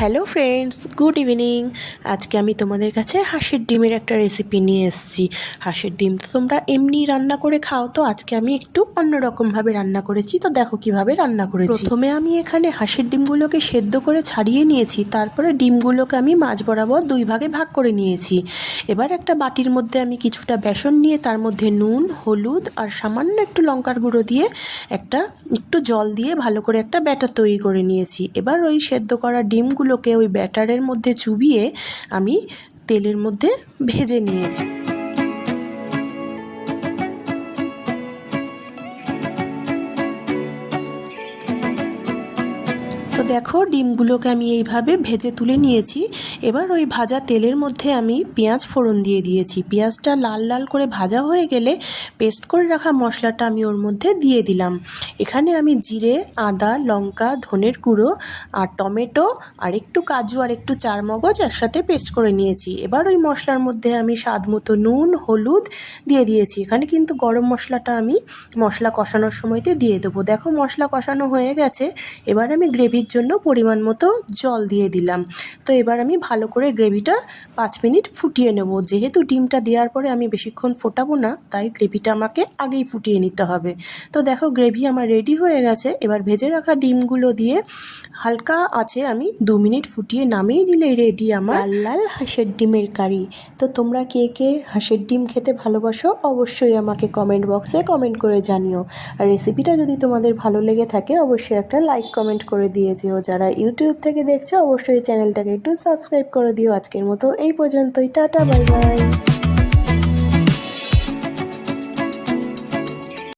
Hello friends good evening আজকে আমি তোমাদের কাছে হাঁসের ডিমের একটা রেসিপি নিয়ে এসেছি। হাঁসের ডিম তো তোমরা এমনি রান্না করে খাও, তো আজকে আমি একটু অন্যরকমভাবে রান্না করেছি। তো দেখো কীভাবে রান্না করেছি। প্রথমে আমি এখানে হাঁসের ডিমগুলোকে সেদ্ধ করে ছাড়িয়ে নিয়েছি, তারপরে ডিমগুলোকে আমি মাছ বরাবর দুই ভাগে ভাগ করে নিয়েছি। এবার একটা বাটির মধ্যে আমি কিছুটা বেসন নিয়ে তার মধ্যে নুন, হলুদ আর সামান্য একটু লঙ্কার গুঁড়ো দিয়ে একটা, একটু জল দিয়ে ভালো করে একটা ব্যাটার তৈরি করে নিয়েছি। এবার ওই সেদ্ধ করা ডিমগুলোকে ওই ব্যাটারের মধ্যে চুবিয়ে আমি তেলের মধ্যে ভেজে নিয়েছি। তো দেখো, ডিমগুলোকে আমি এইভাবে ভেজে তুলে নিয়েছি। এবার ওই ভাজা তেলের মধ্যে আমি পেঁয়াজ ফোড়ন দিয়ে দিয়েছি। পেঁয়াজটা লাল লাল করে ভাজা হয়ে গেলে পেস্ট করে রাখা মশলাটা আমি ওর মধ্যে দিয়ে দিলাম। এখানে আমি জিরে, আদা, লঙ্কা, ধনের গুঁড়ো আর টমেটো আর একটু কাজু আর একটু চারমগজ একসাথে পেস্ট করে নিয়েছি। এবার ওই মশলার মধ্যে আমি স্বাদ মতো নুন, হলুদ দিয়ে দিয়েছি। এখানে কিন্তু গরম মশলাটা আমি মশলা কষানোর সময়তে দিয়ে দেবো। দেখো, মশলা কষানো হয়ে গেছে। এবার আমি গ্রেভির জন্য পরিমাণ মতো জল দিয়ে দিলাম। তো এবার আমি ভালো করে গ্রেভিটা পাঁচ মিনিট ফুটিয়ে নেব। যেহেতু ডিমটা দেওয়ার পরে আমি বেশিক্ষণ ফোটাবো না, তাই গ্রেভিটা আমাকে আগেই ফুটিয়ে নিতে হবে। তো দেখো, গ্রেভি আমার রেডি হয়ে গেছে। এবার ভেজে রাখা ডিমগুলো দিয়ে হালকা আছে আমি দু মিনিট ফুটিয়ে নামিয়ে নিলেই রেডি আমার। লাল হাঁসের ডিমের কারি। তো তোমরা কে কে হাঁসের ডিম খেতে ভালোবাসো অবশ্যই আমাকে কমেন্ট বক্সে কমেন্ট করে জানিও। আর রেসিপিটা যদি তোমাদের ভালো লেগে থাকে, অবশ্যই একটা লাইক কমেন্ট করে দিয়ে যেও যারা ইউটিউব থেকে দেখছ, অবশ্যই চ্যানেলটাকে একটু সাবস্ক্রাইব করে দিও। আজকের মতো এই পর্যন্তই। Tata bye bye